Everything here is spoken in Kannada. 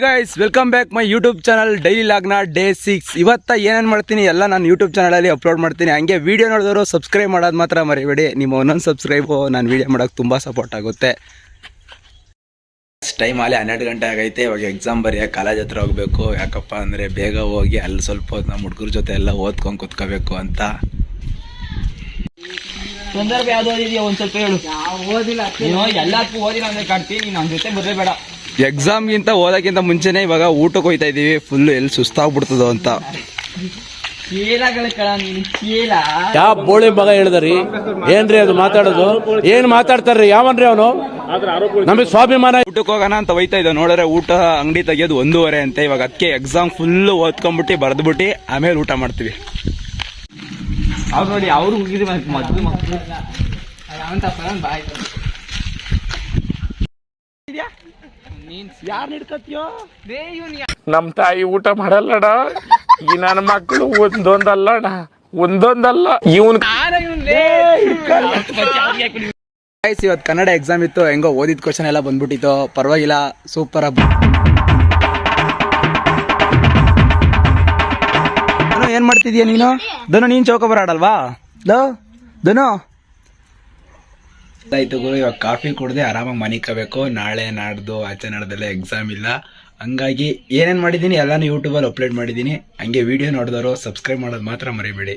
Guys welcome back my YouTube channel daily ಲಾಗ್ನ day six ಇವತ್ತ ಏನೇನು ಮಾಡ್ತೀನಿ ಎಲ್ಲ ನಾನು ಯೂಟ್ಯೂಬ್ ಚಾನಲಲ್ಲಿ ಅಪ್ಲೋಡ್ ಮಾಡ್ತೀನಿ. ಹಂಗೆ ವೀಡಿಯೋ ನೋಡಿದವರು ಸಬ್ಸ್ಕ್ರೈಬ್ ಮಾಡೋದು ಮಾತ್ರ ಮರಿಬೇಡಿ. ನಿಮ್ಮ ಒಂದೊಂದು ಸಬ್ಸ್ಕ್ರೈಬು ನಾನು ವೀಡಿಯೋ ಮಾಡೋಕ್ಕೆ ತುಂಬ ಸಪೋರ್ಟ್ ಆಗುತ್ತೆ. ಟೈಮ್ ಅಲ್ಲಿ ಹನ್ನೆರಡು ಗಂಟೆ ಆಗೈತೆ ಇವಾಗ ಎಕ್ಸಾಮ್ ಬರೆಯೋ ಕಾಲೇಜ್ ಹತ್ರ ಹೋಗಬೇಕು. ಯಾಕಪ್ಪ ಅಂದರೆ ಬೇಗ ಹೋಗಿ ಅಲ್ಲಿ ಸ್ವಲ್ಪ ಹೊತ್ತು ನಮ್ಮ ಹುಡುಗರ ಜೊತೆ ಎಲ್ಲ ಓದ್ಕೊಂಡು ಕುತ್ಕೋಬೇಕು ಅಂತ. ಸಂದರ್ಭ ಯಾವ್ದು ಓದಿದ್ಯಾ ಒಂದ್ ಸ್ವಲ್ಪ ಹೇಳು. ಓದಿಲ್ಲ ಎಲ್ಲದಕ್ಕೂ ಓದಿಲ್ಲ ಅಂದ್ರೆ ಕಾಡ್ತೀನಿ ನೀನು ನಮ್ಮ ಜೊತೆ ಬರಲೇಬೇಡ. ಎಕ್ಸಾಮ್ಗಿಂತ ಓದೋಕ್ಕಿಂತ ಮುಂಚೆನೇ ಇವಾಗ ಊಟಕ್ಕೆ ಹೋಯ್ತಾ ಇದ್ದೀವಿ ಫುಲ್ ಎಲ್ಲಿ ಸುಸ್ತಾಗ್ಬಿಡ್ತದೋ ಅಂತ. ಯಾವ ಬೋಳಿ ಮಗ ಹೇಳಿದ್ರಿ? ಏನ್ರಿ ಅದು ಮಾತಾಡೋದು? ಏನ್ ಮಾತಾಡ್ತಾರ್ರಿ? ಯಾವನ್ರಿ ಅವನು? ನಮಗೆ ಸ್ವಾಭಿಮಾನ ಊಟಕ್ಕೆ ಹೋಗೋಣ ಅಂತ ಹೋಯ್ತಾ ಇದ್ದ. ನೋಡಿದ್ರೆ ಊಟ ಅಂಗಡಿ ತೆಗಿಯೋದು ಒಂದೂವರೆ ಅಂತ. ಇವಾಗ ಅದಕ್ಕೆ ಎಕ್ಸಾಮ್ ಫುಲ್ ಓದ್ಕೊಂಬಿಟ್ಟು ಬರೆದ್ಬಿಟ್ಟು ಆಮೇಲೆ ಊಟ ಮಾಡ್ತೀವಿ. ಅವ್ರು ನೋಡಿ ಅವ್ರು ಯಾರು ಹಿಡ್ಕತ್ಯೋ ನಮ್ ತಾಯಿ ಊಟ ಮಾಡಲ್ಲಡ. ಈ ನನ್ನ ಮಕ್ಕಳು ಒಂದೊಂದಲ್ಲಣ ಒಂದೊಂದಲ್ಲ. ಇವನ್ ಗೈಸ್ ಇವತ್ತು ಕನ್ನಡ ಎಕ್ಸಾಮ್ ಇತ್ತು. ಹೆಂಗೋ ಓದಿದ ಕ್ವಶನ್ ಎಲ್ಲ ಬಂದ್ಬಿಟ್ಟಿತ್ತು. ಪರವಾಗಿಲ್ಲ ಸೂಪರ್ ಏನ್ ಮಾಡ್ತಿದ್ಯಾ ನೀನು? ಧನು ನೀನ್ ಚೌಕ ಬರಾಡಲ್ವಾ? ದ ಧನು? ಆಯ್ತು ಗುರು ಇವಾಗ ಕಾಫಿ ಕುಡ್ದೆ ಆರಾಮಾಗಿ ಮನಿಕೋಬೇಕು ನಾಳೆ ನಾಡ್ದು ಆಚೆ ನಾಡ್ದೆಲ್ಲ ಎಕ್ಸಾಮ್ ಇಲ್ಲ. ಹಂಗಾಗಿ ಏನೇನು ಮಾಡಿದ್ದೀನಿ ಎಲ್ಲಾನು ಯೂಟ್ಯೂಬಲ್ಲಿ ಅಪ್ಲೋಡ್ ಮಾಡಿದ್ದೀನಿ. ಹಂಗೆ ವಿಡಿಯೋ ನೋಡಿದವರು ಸಬ್ಸ್ಕ್ರೈಬ್ ಮಾಡೋದು ಮಾತ್ರ ಮರಿಬೇಡಿ.